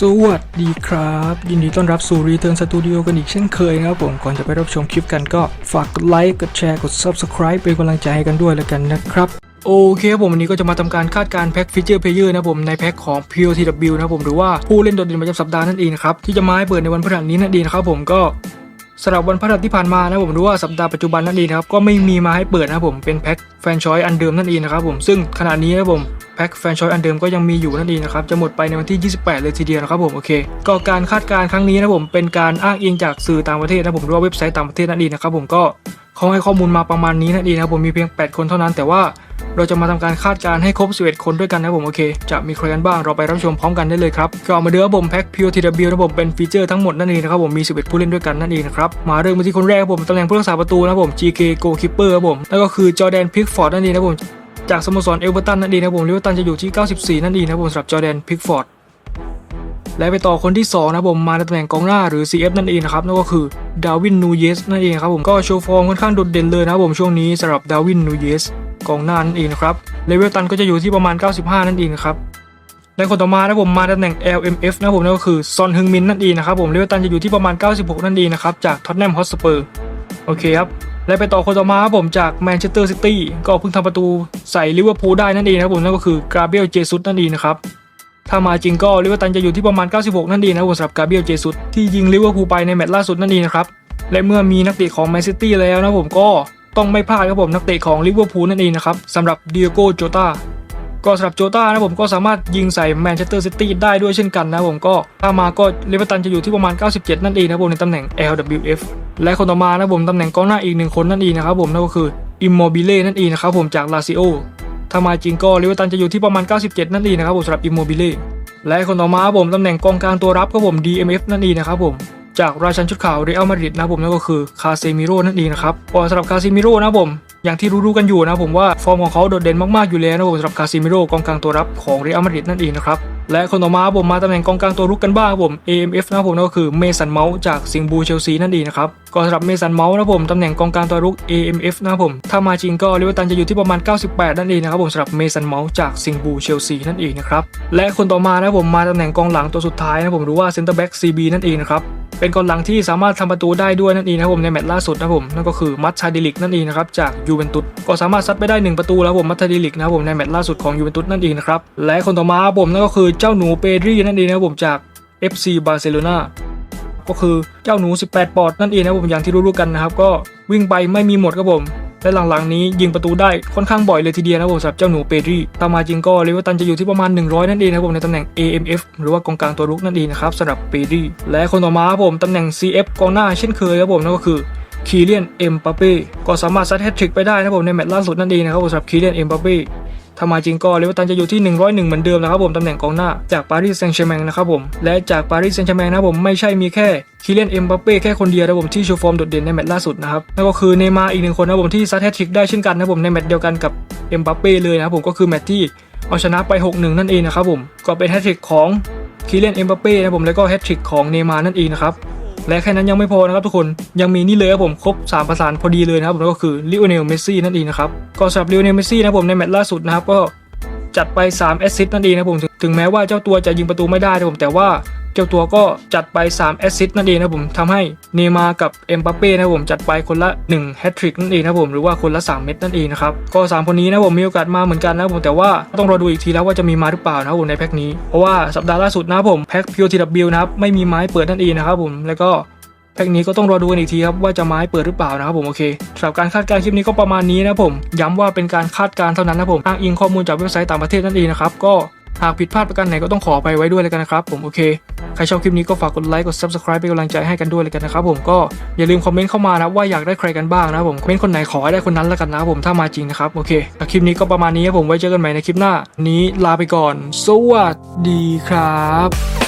สวัสดีครับ ยินดีต้อนรับสู่ Return Studio กันอีกเช่นเคยนะครับผม ก่อนจะไปรับชมคลิปกันก็ฝากกดไลค์ กดแชร์ กด Subscribe เป็นกำลังใจให้กันด้วยแล้วกันนะครับ โอเคครับผมวันนี้ก็จะมาทำการคาดการ์แพ็คฟีเจอร์เพลเยอร์นะครับผมในแพ็คของ POTW นะครับผมหรือว่าผู้เล่นโดดเด่นประจำสัปดาห์นั่นเองครับ ที่จะมาให้เปิดในวันพฤหัสนี้นั่นเองนะครับผมก็สำหรับวันพฤหัสที่ผ่านมานะผมรู้ว่าสัปดาห์ปัจจุบันนั่นเองนะครับก็ไม่มีมาให้เปิดนะครับผมเป็นแพ็คแฟนชอยอันเดิมนั่นเองนะครับผมซึ่งขณะนี้นะผม แพ็คแฟนชอยอันเดิมก็ยังมีอยู่นั่นเองนะครับจะหมดไปในวันที่ 28 เลยทีเดียวนะครับผมโอเคก็การคาดการณ์ครั้งนี้นะผมเป็นการอ้างอิงจากสื่อต่างประเทศนะผมหรือว่าเว็บไซต์ต่างประเทศนั่นเองนะครับผมก็เขาให้ข้อมูลมาประมาณนี้นั่นเองนะผมมีเพียง 8 คนเท่านั้น แต่ว่าเราจะมาทำการคาดการณ์ให้ครบ 11 คนด้วยกันนะผมโอเค จะมีใครกันบ้างเราไปรับชมพร้อมกันได้เลยครับก็มาเดือผมแพ็ค POTW นะผมเป็นฟีเจอร์ทั้งหมดนั่นเองนะครับผมมี 11 ผู้เล่นด้วยกันนั่นเองนะครับมาเริ่มที่คนแรกผมตำแหน่งผู้รักษาประตูนะผม GK Goalkeeper ครับผมแล้วก็คือจอแดนพิกฟอร์ดนั่นเองนะผม จากสโมสรเอลเวอร์ตันนั่นเองนะผมเอเวอร์ตันจะอยู่ที่ 94 นั่นเองนะผมสำหรับจอแดนพิกฟอร์ดและไปต่อคนที่ 2 นะผมมาในตำแหน่งกองหน้าหรือ CF นั่นเองนะครับนั่นก็คือดาวินนูเยสนั่นเองครับผมก็โชว์ฟอร์มค่อนข้างโดดเด่นเลยนะครับผมช่วงนี้สำหรับดาวินนูเยสกองหน้านั่นเองนะครับเลเวลตันก็จะอยู่ที่ประมาณ 95 นั่นเองนะครับและคนต่อมานะผมมาตำแหน่ง LMF นะผมนั่นก็คือซอนฮึงมินนั่นเองนะครับผมเลเวลตันจะอยู่ที่ประมาณ 96 นั่นเองนะครับจากท็อตแนมฮอตสเปอร์โอเคครับ และไปต่อคนต่อมาผมจากแมนเชสเตอร์ซิตี้ก็เพิ่งทำประตูใส่ลิเวอร์พูลได้นั่นเองนะครับผมนั่นก็คือกาเบรียลเจซุสนั่นเองนะครับถ้ามาจริงก็ลิเวอร์ตันจะอยู่ที่ประมาณ 96 นั่นเองนะผมสำหรับกาเบรียลเจซุสที่ยิงลิเวอร์พูลไปในแมตช์ล่าสุดนั่นเองนะครับและเมื่อมีนักเตะของแมนซิตี้แล้วนะผมก็ต้องไม่พลาดครับผมนักเตะของลิเวอร์พูลนั่นเองนะครับสำหรับเดียโกโจตา ก็สำหรับโจตานะผมก็สามารถยิงใส่แมนเชสเตอร์ซิตี้ได้ด้วยเช่นกันนะผมก็ถ้ามาก็ลิเวอร์ตันจะอยู่ที่ประมาณ 97 นั่นเองนะผมในตำแหน่ง LWF และคนต่อมานะผมตำแหน่งกองหน้าอีกหนึ่งคนนั่นเองนะครับผมนั่นก็คืออิมโมบิเล่นั่นเองนะครับผมจากลาซิโอถ้ามาจริงก็ลิเวอร์ตันจะอยู่ที่ประมาณ 97 นั่นเองนะครับผมสำหรับอิมโมบิเล่และคนต่อมาผมตำแหน่งกองกลางตัวรับครับผม DMF นั่นเองนะครับผม จากราชันชุดขาวเรอัลมาดริดนะผมนั่นก็คือคาเซมิโร่นั่นเองนะครับก็สำหรับคาเซมิโร่นะผมอย่างที่รู้ๆกันอยู่นะผมว่าฟอร์มของเขาโดดเด่นมากๆอยู่แล้วนะผมสำหรับคาเซมิโร่กองกลางตัวรับของเรอัลมาดริดนั่นเองนะครับและคนต่อมาผมมาตำแหน่งกองกลางตัวรุกกันบ้างผม AMF นะผมนั่นก็คือเมสันเมาส์จากสิงบูเชลซีนั่นเองนะครับก็สำหรับเมสันเมาส์นะผมตำแหน่งกองกลางตัวรุก AMF นะผมถ้ามาจริงก็ลิเวอร์ตันจะอยู่ที่ประมาณ 98 นั่นเองนะครับผมสำหรับเมสันเมาส์จากสิงบูเชลซีนั่นเองนะครับและคนต่อมานะผมมาตำแหน่งกองหลังตัวสุดท้ายนะครับผมรือว่าเซนเตอร์แบ็ก CB นั่นเองนะครับ เป็นกองหลังที่สามารถทำประตูได้ด้วยนั่นเองนะครับผมในแมตช์ล่าสุดนะผมนั่นก็คือมัตชาดิลิกนั่นเองนะครับจากยูเวนตุสก็สามารถซัดไปได้ 1 ประตูแล้วผมมัตชาดิลิกนะครับผมในแมตช์ล่าสุดของยูเวนตุสนั่นเองนะครับและคนต่อมาผมนั่นก็คือเจ้าหนูเปดรีนั่นเองนะครับผมจาก FC บาร์เซโลนาก็คือเจ้าหนู 18 ปอดนั่นเองนะผมอย่างที่รู้ๆกันนะครับ ก็วิ่งไปไม่มีหมดครับผม และหลังๆนี้ยิงประตูได้ค่อนข้างบ่อยเลยทีเดียวนะครับผมสำหรับเจ้าหนูเปดรีตามมาจริงก็เลเวอร์ตันจะอยู่ที่ประมาณ 100 นั่นเองนะครับผมในตำแหน่ง AMF หรือว่ากองกลางตัวรุกนั่นเองนะครับสำหรับเปดรีและคนต่อมาผมตำแหน่ง CF กองหน้าเช่นเคยครับผมนั่นก็คือคีเลียนเอ็มปาเป้ก็สามารถซัดแฮตทริกไปได้นะครับผมในแมตช์ล่าสุดนั่นเองนะครับผมสำหรับคีเลียนเอ็มปาเป้ ถ้ามาจริงก็เลเวอร์ตันจะอยู่ที่ 101 เหมือนเดิมนะครับผมตำแหน่งกองหน้าจากปารีสแซงต์แชร์แมงนะครับผมและจากปารีสแซงต์แชร์แมงนะครับผมไม่ใช่มีแค่คิเลนเอ็มบัปเป้แค่คนเดียวนะครับผมที่โชว์ฟอร์มโดดเด่นในแมตช์ล่าสุดนะครับนั่นก็คือเนมาร์อีกหนึ่งคนนะครับผมที่ซัดแฮตทริกได้เช่นกันนะครับผมในแมตช์เดียวกันกับเอ็มบัปเป้เลยนะครับผมก็คือแมตช์ที่เอาชนะไป 6-1 นั่นเองนะครับผมก็เป็นแฮตทริกของคิเลนเอ็มบัปเป้นะครับผมแล้วก็แฮตทริกของเนมาร์นั่นเองนะครับ และแค่นั้นยังไม่พอนะครับทุกคนยังมีนี่เลยครับผมครบ 3 ประสานพอดีเลยนะครับผมก็คือลิโอเนลเมสซี่นั่นเองนะครับก็สำหรับลิโอเนลเมสซี่นะผมในแมตช์ล่าสุดนะครับก็จัดไป3แอสซิสต์นั่นเองนะผมถึงแม้ว่าเจ้าตัวจะยิงประตูไม่ได้นะผมแต่ว่า เจ้าตัวก็จัดไป 3 แอสซิสต์นั่นเองนะผมทำให้เนย์มาร์กับเอ็มบัปเป้นะผมจัดไปคนละ1แฮตทริกนั่นเองนะผมหรือว่าคนละ 3 เม็ดนั่นเองนะครับก็สามคนนี้นะผมมีโอกาสมาเหมือนกันนะผมแต่ว่าต้องรอดูอีกทีแล้วว่าจะมีมาหรือเปล่านะผมในแพ็คนี้เพราะว่าสัปดาห์ล่าสุดนะผมแพ็ค POTW นะครับไม่มีไม้เปิดนั่นเองนะครับผมแล้วก็แพ็กนี้ก็ต้องรอดูกันอีกทีครับว่าจะไม้เปิดหรือเปล่านะครับผมโอเคสำหรับการคาดการณ์คลิปนี้ก็ประมาณนี้นะผม ย้ำว่าเป็นการคาดการณ์เท่านั้นนะผมอ้างอิงข้อมูลจากเว็บไซต์ต่างประเทศนั่นเองนะครับก็ หากผิดพลาดประการไหนก็ต้องขอไปไว้ด้วยเลยกันนะครับผมโอเค ใครชอบคลิปนี้ก็ฝากกดไลค์กด subscribe เป็นกำลังใจให้กันด้วยเลยกันนะครับผมก็อย่าลืมคอมเมนต์เข้ามานะว่าอยากได้ใครกันบ้างนะผมคอมเมนต์คนไหนขอให้ได้คนนั้นแล้วกันนะผมถ้ามาจริงนะครับโอเคคลิปนี้ก็ประมาณนี้ครับผมไว้เจอกันใหม่ในคลิปหน้า นี้ลาไปก่อน สวัสดีครับ